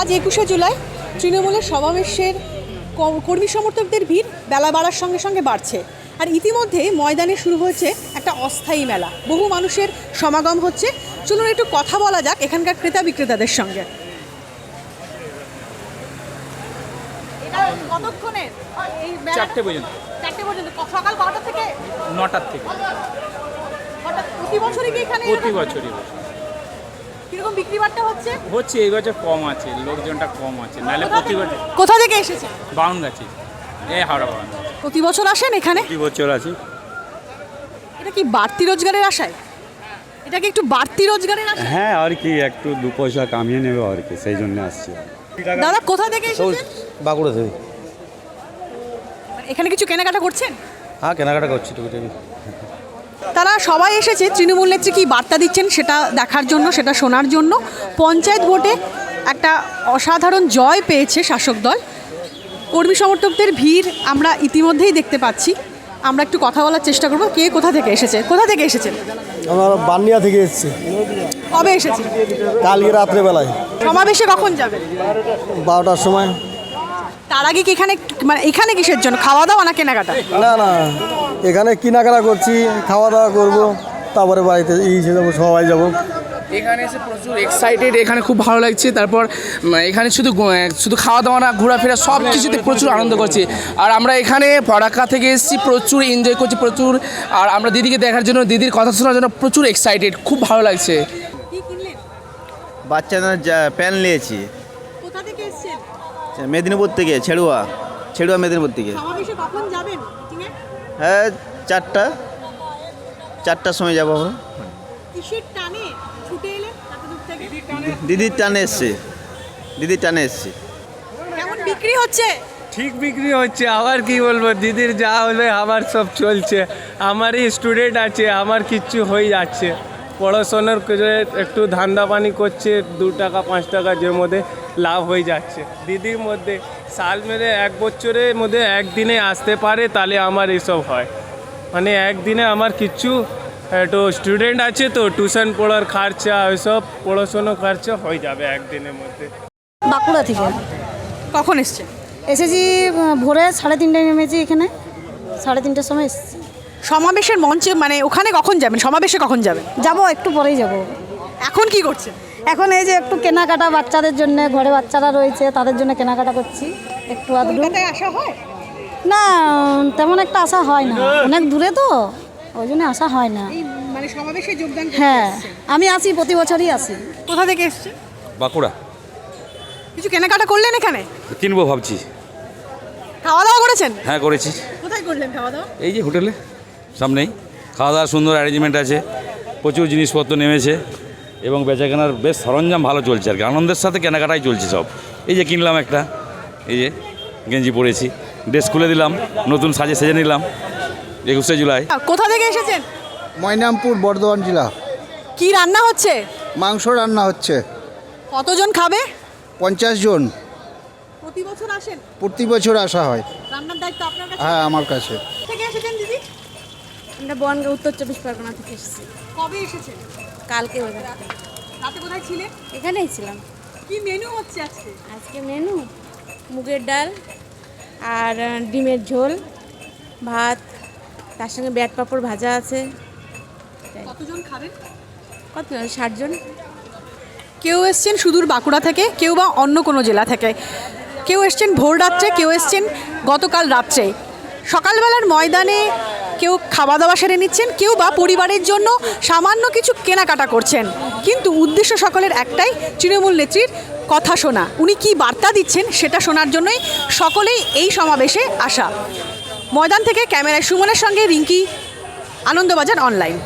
আজ একুশে জুলাই তৃণমূলের সমাবেশের কর্মী সমর্থকদের ভিড় বেলা বাড়ার সঙ্গে সঙ্গে বাড়ছে। আর ইতিমধ্যে ময়দানে শুরু হয়েছে একটা অস্থায়ী মেলা। বহু মানুষের সমাগম হচ্ছে। চলুন একটু কথা বলা যাক এখানকার ক্রেতা বিক্রেতাদের সঙ্গে। কতক্ষণের চারটে পর্যন্ত। চারটে পর্যন্ত। সকাল কটা থেকে? নটার থেকে। প্রতি বছরই কি এখানে প্রতি বছরই। কীরকম বিক্রি বাট্টা হচ্ছে? হচ্ছে এই বছর কম আছে লোকজনটা কম আছে। নাহলে প্রতি বছর কোথা থেকে এসেছে? বাউন গাছি। এই হাওড়া বাউন। প্রতি বছর আসেন এখানে? প্রতি বছর আছে এটা কি বাড়তি রোজগারের আশায়? এটা কি একটু বাড়তি রোজগারের আশায়? হ্যাঁ আর কি একটু দু পয়সা কামিয়ে নেবে আর কি সেই জন্য আসছি। দাদা কোথা থেকে এসেছেন? বাঁকুড়া থেকে। এখানে কিছু কেনাকাটা করছেন? হ্যাঁ কেনাকাটা করছি টুকিটাকি। তারা সবাই এসেছে তৃণমূল নেত্রী কী বার্তা দিচ্ছেন সেটা দেখার জন্য সেটা শোনার জন্য। পঞ্চায়েত ভোটে একটা অসাধারণ জয় পেয়েছে শাসক দল। কর্মী সমর্থকদের ভিড় আমরা ইতিমধ্যেই দেখতে পাচ্ছি। আমরা একটু কথা বলার চেষ্টা করব কে কোথা থেকে এসেছে কোথা থেকে এসেছেন? আমরা বান্নিয়া থেকে এসেছি। কবে এসেছে কালকে রাত্রেবেলায়। সমাবেশে কখন যাবেন? বারোটার সময়। তার আগে কি এখানে মানে এখানে কিসের জন্য? খাওয়া দাওয়া না কেনাকাটা? না না। এখানে কেনাকাটা করছি খাওয়া দাওয়া করব তারপরে বাড়িতে এই যাব সবাই যাব। এখানে এসে প্রচুর এক্সাইটেড এখানে খুব ভালো লাগছে। তারপর এখানে শুধু শুধু খাওয়া দাওয়া না ঘোরাফেরা সব কিছুতে প্রচুর আনন্দ করছি। আর আমরা এখানে ফরাক্কা থেকে এসেছি প্রচুর এনজয় করছি প্রচুর। আর আমরা দিদিকে দেখার জন্য দিদির কথা শোনার জন্য প্রচুর এক্সাইটেড খুব ভালো লাগছে। বাচ্চাদের যা প্যান্ট নিয়েছি। কোথা থেকে এসেছেন? মেদিনীপুর থেকে ছেড়ুয়া ছেড়ুয়া মেদিনীপুর থেকে। হ্যাঁ চারটা। চারটার সময় যাব আমরা। দিদির টানে এসছে। দিদির টানে এসছি। বিক্রি হচ্ছে? ঠিক বিক্রি হচ্ছে আবার কি বলব? দিদির যা হলে আমার সব চলছে। আমারই স্টুডেন্ট আছে আমার কিচ্ছু হয়ে যাচ্ছে। পড়াশোনার একটু ধান্দা পানি করছে দু টাকা পাঁচ টাকা যে মধ্যে লাভ হয়ে যাচ্ছে। দিদির মধ্যে সাল মেরে এক বছরের মধ্যে একদিনে আসতে পারে তাহলে আমার এসব হয়। মানে একদিনে আমার কিচ্ছু একটু স্টুডেন্ট আছে তো টিউশন পড়ার খরচা ওইসব পড়াশোনা খরচা হয়ে যাবে একদিনের মধ্যে। বাঁকুড়া থেকে। কখন এসেছি উম, ভোরে সাড়ে তিনটায় নেমেছি এখানে। সাড়ে তিনটার সময় এসেছি। সমাবেশের মঞ্চে মানে ওখানে কখন যাবেন? সমাবেশে কখন যাবেন? যাব একটু পরেই যাব। এখন কি করছেন এখন এই যে একটু কেনাকাটা বাচ্চাদের জন্য ঘরে বাচ্চারা রয়েছে তাদের জন্য কেনাকাটা করছি। একটু আধটু। আসা হয়? না তেমন একটা আসা হয় না। অনেক দূরে তো ওই জন্য আসা হয় না। মানে সমাবেশে যোগদান হ্যাঁ আমি আসি প্রতি বছরই আসি কোথা থেকে এসছেন বাঁকুড়া। কিছু কেনাকাটা করলেন এখানে? কিনবো ভাবছি। খাওয়া দাওয়া করেছেন? হ্যাঁ করেছি। কোথায় করলেন খাওয়া দাওয়া এই যে হোটেলে সামনেই। খাওয়া দাওয়ার সুন্দর অ্যারেঞ্জমেন্ট আছে। প্রচুর জিনিসপত্র নেমেছে। এবং বেচাকেনার বেশ সরঞ্জাম ভালো চলছে আর কি। আনন্দের সাথে কেনাকাটাই চলছে সব। এই যে কিনলাম একটা এই যে গেঞ্জি পরেছি। ড্রেস খুলে দিলাম নতুন সাজে সেজে নিলাম একুশে জুলাই। কোথা থেকে এসেছেন? ময়নামপুর বর্ধমান জেলা। কি রান্না হচ্ছে? মাংস রান্না হচ্ছে। কতজন খাবে? পঞ্চাশ জন। প্রতি বছর আসেন? প্রতি বছর আসা হয়। রান্নার দায়িত্ব আপনার কাছে? হ্যাঁ আমার কাছে। থেকে এসেছেন দিদি? আমরা বনগা উত্তর চব্বিশ পরগনা থেকে এসেছি। কবে এসেছেন? কালকে রাতে কোথায় ছিলেন এখানেই ছিলাম। কি মেনু হচ্ছে আজকে? আজকে মেনু মুগের ডাল আর ডিমের ঝোল ভাত তার সঙ্গে ব্যাট পাঁপড় ভাজা আছে। কতজন খাবেন কত ষাটজন। কেউ এসছেন সুদূর বাঁকুড়া থেকে কেউ বা অন্য কোনো জেলা থেকে। কেউ এসছেন ভোর রাত্রে কেউ এসছেন গতকাল রাত্রে। সকালবেলার ময়দানে কেউ খাওয়া দাওয়া সেরে নিচ্ছেন, কেউ বা পরিবারের জন্য সামান্য কিছু কেনাকাটা করছেন। কিন্তু উদ্দেশ্য সকলের একটাই, তৃণমূল নেত্রীর কথা শোনা। উনি কি বার্তা দিচ্ছেন সেটা শোনার জন্যই সকলেই এই সমাবেশে আসা। ময়দান থেকে ক্যামেরায় সুমনের সঙ্গে রিঙ্কি, আনন্দবাজার অনলাইন।